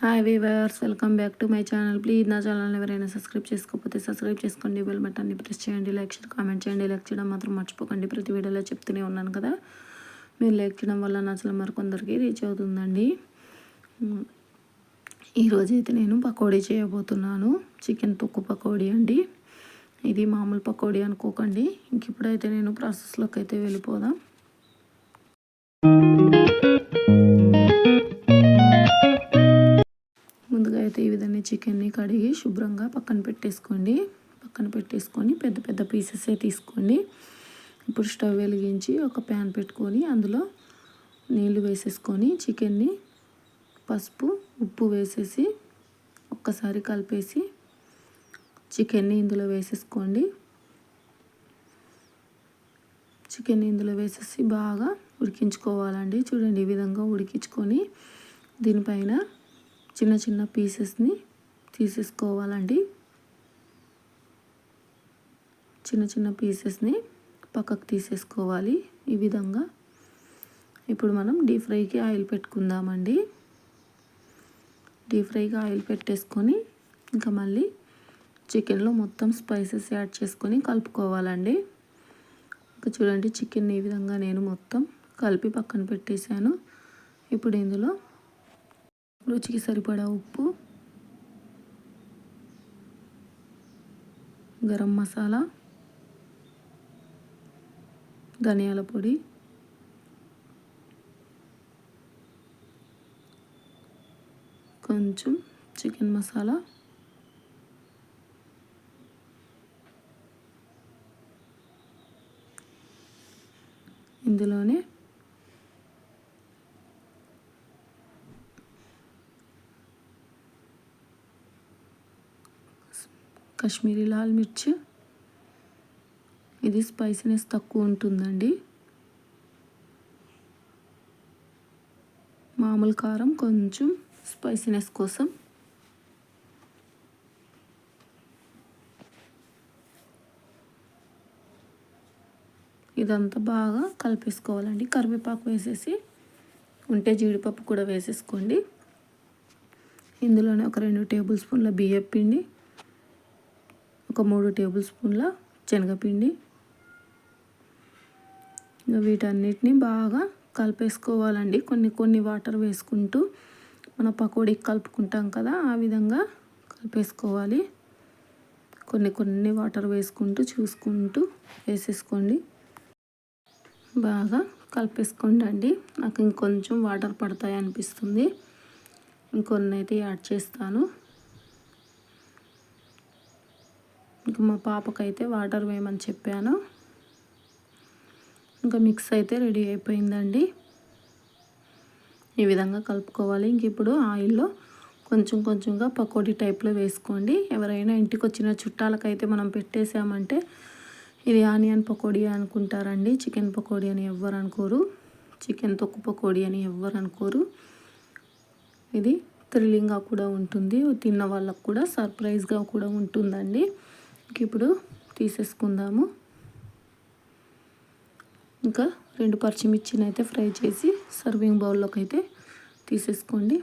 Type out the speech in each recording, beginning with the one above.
Hi viewers welcome back to my channel please నా channel ఎవరైనా subscribe చేసుకోకపోతే subscribe చేసుకోండి. బెల్ బటన్ని ప్రెస్ చేయండి. లైక్ చేయండి కామెంట్ చేయండి. లైక్ చేయడం మాత్రం మర్చిపోకండి. ప్రతి వీడియోలో చెప్తూనే ఉన్నాను కదా. మీరు లైక్ చేయడం వల్ల నా ఛానల్ మరికొందరికి రీచ్ అవుతుందండి. ఈరోజైతే నేను పకోడీ చేయబోతున్నాను. చికెన్ తొక్కు పకోడీ అండి. ఇది మామూలు పకోడీ అనుకోకండి. ఇంక ఇప్పుడైతే నేను ప్రాసెస్లోకి అయితే వెళ్ళిపోదాం. అయితే ఈ విధంగా చికెన్ని కడిగి శుభ్రంగా పక్కన పెట్టేసుకోండి. పక్కన పెట్టేసుకొని పెద్ద పెద్ద పీసెసే తీసుకోండి. ఇప్పుడు స్టవ్ వెలిగించి ఒక ప్యాన్ పెట్టుకొని అందులో నీళ్ళు వేసేసుకొని చికెన్ని పసుపు ఉప్పు వేసేసి ఒక్కసారి కలిపేసి చికెన్ని ఇందులో వేసేసుకోండి. చికెన్ ఇందులో వేసేసి బాగా ఉడికించుకోవాలండి. చూడండి ఈ విధంగా ఉడికించుకొని దీనిపైన చిన్న చిన్న పీసెస్ని తీసేసుకోవాలండి. చిన్న చిన్న పీసెస్ని పక్కకు తీసేసుకోవాలి ఈ విధంగా. ఇప్పుడు మనం డీప్ ఫ్రైకి ఆయిల్ పెట్టుకుందామండి. డీప్ ఫ్రైకి ఆయిల్ పెట్టేసుకొని ఇంకా మళ్ళీ చికెన్లో మొత్తం స్పైసెస్ యాడ్ చేసుకొని కలుపుకోవాలండి. ఇంకా చూడండి చికెన్ ఈ విధంగా నేను మొత్తం కలిపి పక్కన పెట్టేశాను. ఇప్పుడు ఇందులో రుచికి సరిపడా ఉప్పు గరం మసాలా ధనియాల పొడి కొంచెం చికెన్ మసాలా ఇందులోనే కాశ్మీరీ లాల్ మిర్చి. ఇది స్పైసీనెస్ తక్కువ ఉంటుందండి. మామూలు కారం కొంచెం స్పైసీనెస్ కోసం. ఇదంతా బాగా కలిపేసుకోవాలండి. కరివేపాకు వేసేసి ఉంటే జీడిపప్పు కూడా వేసేసుకోండి. ఇందులోనే ఒక రెండు టేబుల్ స్పూన్ల బియ్యం పిండి ఒక మూడు టేబుల్ స్పూన్ల శనగపిండి. ఇంకా వీటన్నిటిని బాగా కలిపేసుకోవాలండి. కొన్ని కొన్ని వాటర్ వేసుకుంటూ మన పకోడీకి కలుపుకుంటాం కదా ఆ విధంగా కలిపేసుకోవాలి. కొన్ని కొన్ని వాటర్ వేసుకుంటూ చూసుకుంటూ వేసేసుకోండి. బాగా కలిపేసుకోండి అండి నాకు ఇంకొంచెం వాటర్ పడతాయి అనిపిస్తుంది ఇంకొన్ని అయితే యాడ్ చేస్తాను. ఇంకా మా పాపకైతే వాటర్ వేయమని చెప్పాను. ఇంకా మిక్స్ అయితే రెడీ అయిపోయిందండి. ఈ విధంగా కలుపుకోవాలి. ఇంక ఇప్పుడు ఆయిల్లో కొంచెం కొంచెంగా పకోడీ టైప్లో వేసుకోండి. ఎవరైనా ఇంటికి వచ్చిన చుట్టాలకైతే మనం పెట్టేసామంటే ఇది ఆనియన్ పకోడీ అనుకుంటారండి. చికెన్ పకోడీ అని ఎవ్వరు అనుకోరు. చికెన్ తొక్కు పకోడీ అని ఎవ్వరు అనుకోరు. ఇది థ్రిల్లింగ్గా కూడా ఉంటుంది. తిన్న వాళ్ళకు కూడా సర్ప్రైజ్గా కూడా ఉంటుందండి. ఇప్పుడు తీసేసుకుందాము. ఇంకా రెండు పచ్చిమిర్చిని అయితే ఫ్రై చేసి సర్వింగ్ బౌల్లోకి అయితే తీసేసుకోండి.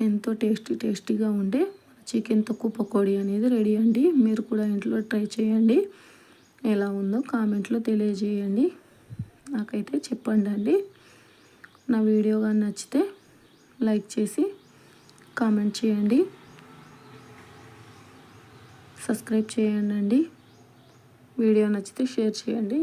ఎంతో టేస్టీ టేస్టీగా ఉండే చికెన్ తక్కువ పకోడీ అనేది రెడీ అండి. మీరు కూడా ఇంట్లో ట్రై చేయండి. ఎలా ఉందో కామెంట్లో తెలియజేయండి. నాకైతే చెప్పండి అండి. నా వీడియో కానీ నచ్చితే లైక్ చేసి కామెంట్ చేయండి. సబ్స్క్రైబ్ చేయండి. వీడియో నచ్చితే షేర్ చేయండి.